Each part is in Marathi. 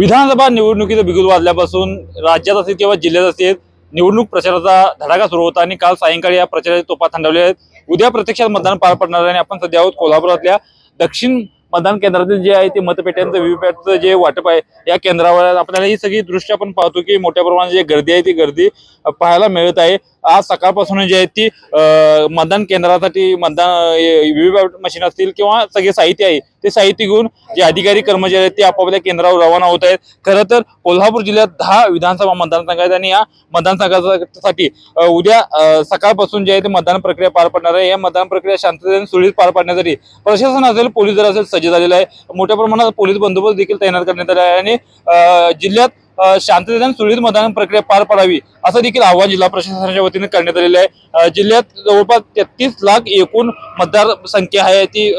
विधानसभा निवडणुकीचं बिगुल वाजल्यापासून राज्यात असेल किंवा जिल्ह्यात असेल निवडणूक प्रचाराचा धडाका सुरू होता आणि काल सायंकाळी या प्रचाराचे तोफा थंडवल्या आहेत. उद्या प्रत्यक्षात मतदान पार पडणार आहे आणि आपण सध्या आहोत कोल्हापुरातल्या दक्षिण मतदान केंद्रातील जे आहे ते मतपेट्यांचं व्हीव्हीपॅटचं जे वाटप आहे या केंद्रावर आपल्याला ही सगळी दृश्य आपण पाहतो की मोठ्या प्रमाणात जी गर्दी आहे ती गर्दी पाहायला मिळत आहे. आज सकाळपासून जी आहे ती मतदान केंद्रासाठी मतदान व्हीव्हीपॅट मशीन असतील किंवा सगळे साहित्य आहे ते साहित्य घेऊन जे अधिकारी कर्मचारी आहेत ते आपापल्या केंद्रावर रवाना होत आहेत. खरं तर कोल्हापूर जिल्ह्यात दहा विधानसभा मतदारसंघ आहेत आणि या मतदानसंघासाठी उद्या सकाळपासून जे आहे ते मतदान प्रक्रिया पार पडणार आहे. या मतदान प्रक्रिया शांततेने सुरळीत पार पाडण्यासाठी प्रशासन असेल पोलीस दल असेल सज्ज झालेलं आहे. मोठ्या प्रमाणात पोलीस बंदोबस्त देखील तैनात करण्यात आला आहे. आणि जिल्ह्यात शांततेने आणि सुरळीत मतदान प्रक्रिया पार पडावी असं देखील आवाहन जिल्हा प्रशासनाच्या वतीने करण्यात आलेलं आहे. जिल्ह्यात जवळपास तेहतीस लाख एकूण मतदार संख्या आहे ती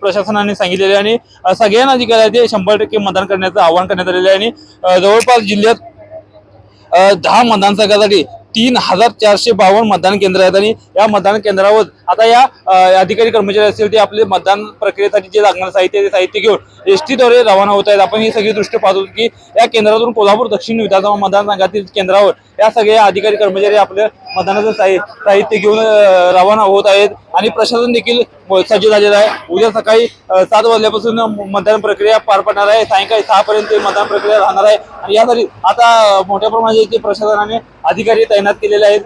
प्रशासनाने सांगितलेली आहे आणि सगळ्यांना अधिकारी आहे ते शंभर टक्के मतदान करण्याचं आवाहन करण्यात आलेलं आहे आणि जवळपास जिल्ह्यात दहा दहा मतदानसंघासाठी तीन हजार चारशे बावन्न मतदान केंद्र आहेत आणि या मतदान केंद्रावर आता या अधिकारी कर्मचारी असतील ते आपले मतदान प्रक्रियेसाठी जे लागणारं साहित्य आहे ते साहित्य घेऊन एस टीद्वारे रवाना होत आहेत. आपण ही सगळी दृष्टी पाहतो की या केंद्रातून कोल्हापूर दक्षिण विधानसभा मतदारसंघातील केंद्रावर या सगळ्या अधिकारी कर्मचारी आपल्या मतदानाचं साहि- साहित्य घेऊन रवाना होत आहेत आणि प्रशासन देखील सज्ज झालेलं आहे. उद्या सकाळी सात वाजल्यापासून मतदान प्रक्रिया पार पडणार आहे. सायंकाळी सहा पर्यंत मतदान प्रक्रिया राहणार आहे. आणि यासाठी आता मोठ्या प्रमाणात इथे प्रशासनाने अधिकारी तैनात केलेले आहेत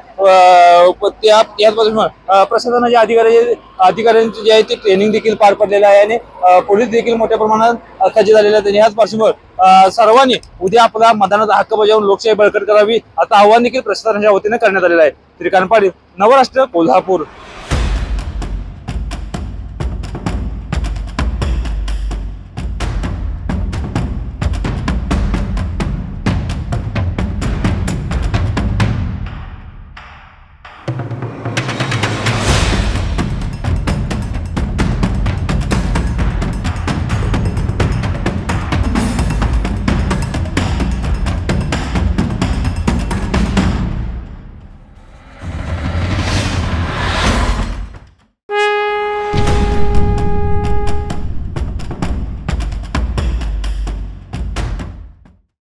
त्या याचपासून प्रशासनाच्या प्रशासनाचे अधिकारी अधिकाऱ्यांचे जे आहे ते ट्रेनिंग देखील पार पडलेलं आहे आणि पोलीस देखील मोठ्या प्रमाणात सज्ज झालेले आहेत. आणि याच पार्श्वभूमीवर सर्वांनी उद्या आपला मतदानाचा हक्क बजावून लोकशाही बळकट करावी असं आवाहन देखील प्रशासनाच्या वतीने करण्यात आलेलं आहे. श्रीकांत पाटील नवराष्ट्र कोल्हापूर.